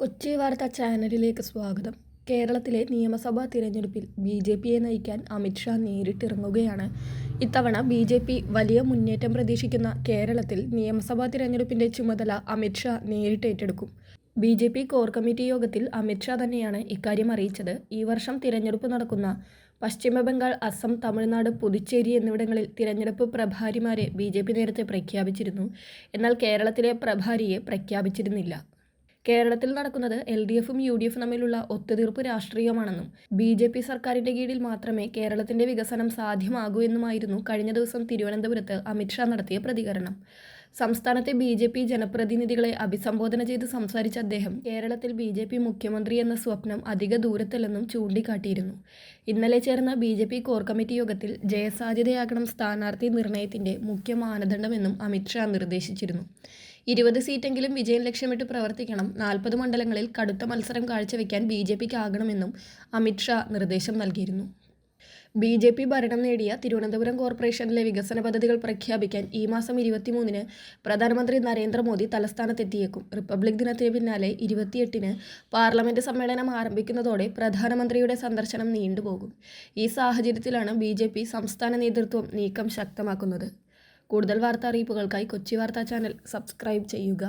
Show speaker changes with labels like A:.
A: കൊച്ചി വാർത്ത ചാനലിലേക്ക് സ്വാഗതം. കേരളത്തിലെ നിയമസഭാ തിരഞ്ഞെടുപ്പിൽ ബി ജെ പിയെ നയിക്കാൻ അമിത്ഷാ നേരിട്ടിറങ്ങുകയാണ്. ഇത്തവണ ബി ജെ പി വലിയ മുന്നേറ്റം പ്രതീക്ഷിക്കുന്ന കേരളത്തിൽ നിയമസഭാ തിരഞ്ഞെടുപ്പിന്റെ ചുമതല Amit Shah നേരിട്ടേറ്റെടുക്കും. B J P core committee യോഗത്തിൽ അമിത്ഷാ തന്നെയാണ് ഇക്കാര്യം അറിയിച്ചത്. ഈ വർഷം തിരഞ്ഞെടുപ്പ് നടക്കുന്ന പശ്ചിമബംഗാൾ അസം തമിഴ്നാട് പുതുച്ചേരി എന്നിവിടങ്ങളിൽ തിരഞ്ഞെടുപ്പ് പ്രഭാരിമാരെ ബി നേരത്തെ പ്രഖ്യാപിച്ചിരുന്നു. എന്നാൽ കേരളത്തിലെ പ്രഭാരിയെ പ്രഖ്യാപിച്ചിരുന്നില്ല. കേരളത്തിൽ നടക്കുന്നത് എൽ ഡി എഫും യു ഡി എഫും തമ്മിലുള്ള ഒത്തുതീർപ്പ് രാഷ്ട്രീയമാണെന്നും ബി ജെ പി സർക്കാരിന്റെ കീഴിൽ മാത്രമേ കേരളത്തിന്റെ വികസനം സാധ്യമാകൂ എന്നുമായിരുന്നു കഴിഞ്ഞ ദിവസം തിരുവനന്തപുരത്ത് അമിത്ഷാ നടത്തിയ പ്രതികരണം. സംസ്ഥാനത്തെ ബി ജെ പി ജനപ്രതിനിധികളെ അഭിസംബോധന ചെയ്ത് സംസാരിച്ച അദ്ദേഹം കേരളത്തിൽ ബി ജെ പി മുഖ്യമന്ത്രി എന്ന സ്വപ്നം അധിക ദൂരത്തല്ലെന്നും ചൂണ്ടിക്കാട്ടിയിരുന്നു. ഇന്നലെ ചേർന്ന B J P core committee യോഗത്തിൽ ജയസാധ്യതയാകണം സ്ഥാനാർത്ഥി നിർണയത്തിന്റെ മുഖ്യ മാനദണ്ഡമെന്നും അമിത്ഷാ നിർദ്ദേശിച്ചിരുന്നു. ഇരുപത് സീറ്റെങ്കിലും വിജയം ലക്ഷ്യമിട്ട് പ്രവർത്തിക്കണം നാൽപ്പത് മണ്ഡലങ്ങളിൽ കടുത്ത മത്സരം കാഴ്ചവെക്കാൻ ബി ജെ പിക്ക് ആകണമെന്നും അമിത്ഷാ നിർദ്ദേശം നൽകിയിരുന്നു. ബി ജെ പി ഭരണം നേടിയ തിരുവനന്തപുരം കോർപ്പറേഷനിലെ വികസന പദ്ധതികൾ പ്രഖ്യാപിക്കാൻ ഈ മാസം ഇരുപത്തിമൂന്നിന് പ്രധാനമന്ത്രി നരേന്ദ്രമോദി തലസ്ഥാനത്തെത്തിയേക്കും. റിപ്പബ്ലിക് ദിനത്തിന് പിന്നാലെ ഇരുപത്തിയെട്ടിന് പാർലമെന്റ് സമ്മേളനം ആരംഭിക്കുന്നതോടെ പ്രധാനമന്ത്രിയുടെ സന്ദർശനം നീണ്ടുപോകും. ഈ സാഹചര്യത്തിലാണ് ബി ജെ പി സംസ്ഥാന നേതൃത്വം നീക്കം ശക്തമാക്കുന്നത്. കൂടുതൽ വാർത്താ അറിയിപ്പുകൾക്കായി കൊച്ചി വാർത്താ ചാനൽ സബ്സ്ക്രൈബ് ചെയ്യുക.